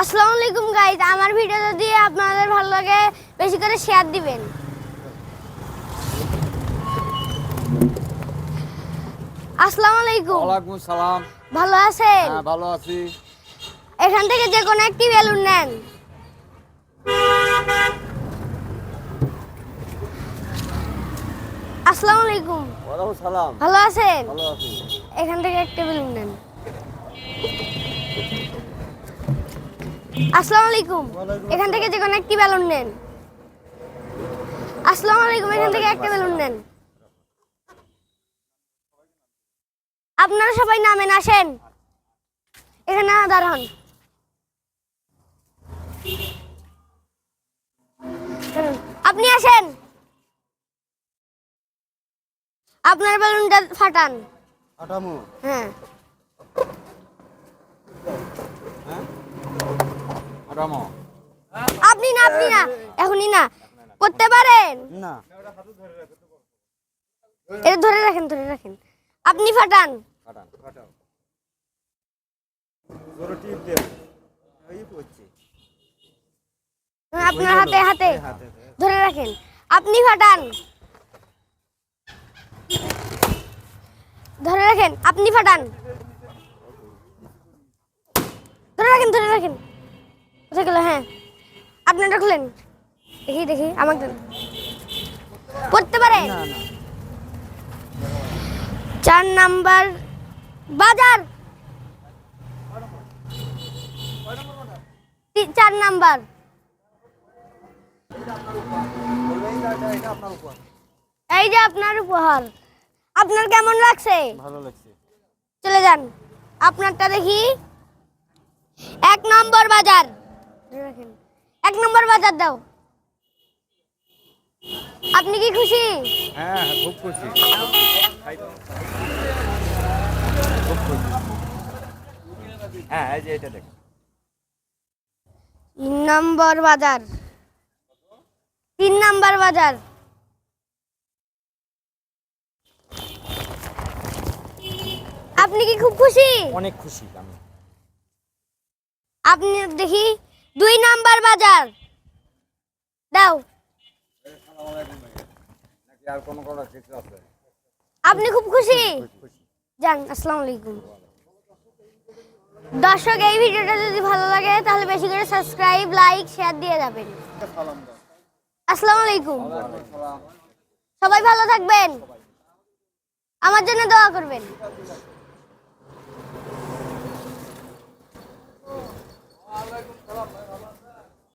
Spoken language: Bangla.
আসসালামু আলাইকুম গাইজ আমার ভিডিও যদি আপনাদের ভালো লাগে বেশি করে শেয়ার দিবেন। আসসালামু আলাইকুম। ওয়ালাইকুম সালাম। ভালো আছেন? হ্যাঁ ভালো আছি। এখান থেকে যে কোনো একটি বেলুন নেন। আসসালামু আলাইকুম। ওয়ালাইকুম সালাম। ভালো আছেন? ভালো আছি। এখান থেকে একটা বেলুন নেন। আসসালামু আলাইকুম। এখান থেকে যে কোনো একটি বেলুন নেন। আসসালামু আলাইকুম এখান থেকে একটা বেলুন নেন। আপনারা সবাই নামেন আসেন। এখানে দাঁড়ান আপনি আসেন। আপনার বেলুনটা ফাটান। হ্যাঁ হ্যাঁ। আপনি না আপনি না এখনই না। করতে পারেন? না। এটা ধরে রাখেন ধরে রাখেন। আপনি ফাটান। আপনার হাতে হাতে হাতে। ধরে রাখেন। আপনি ফাটান। ধরে রাখেন আপনি ফাটান। ধরে রাখেন ধরে রাখেন। কোথায় গেল হ্যাঁ আপনারটা খুলেন দেখি দেখি আমাকে দেন। পড়তে পারে না না চার নাম্বার বাজার তি- চার নাম্বার এটা আপনার উপর এই যে আপনার উপহার। আপনার কেমন লাগছে? ভালো লাগছে। চলে যান। আপনারটা দেখি। এক নম্বর বাজার। ধরে রাখেন। এক নম্বর বাজার দাও। আপনি কি খুশি? হ্যাঁ হ্যাঁ খুব খুশি। খুব খুশি হ্যাঁ এই যে এটা দেখ তিন নম্বর বাজার। তিন নম্বর বাজার। আপনি কি খুব খুশি? অনেক খুশি আমি। আপনি দেখি। দুই নাম্বার বাজার। দাও। আপনি খুব খুশি? যান, আসসালামু আলাইকুম। দর্শক, এই ভিডিওটা যদি ভালো লাগে, তাহলে বেশি করে সাবস্ক্রাইব, লাইক, শেয়ার দিয়ে যাবেন। আসসালামু আলাইকুম। সবাই ভালো থাকবেন। আমার জন্য দোয়া করবেন।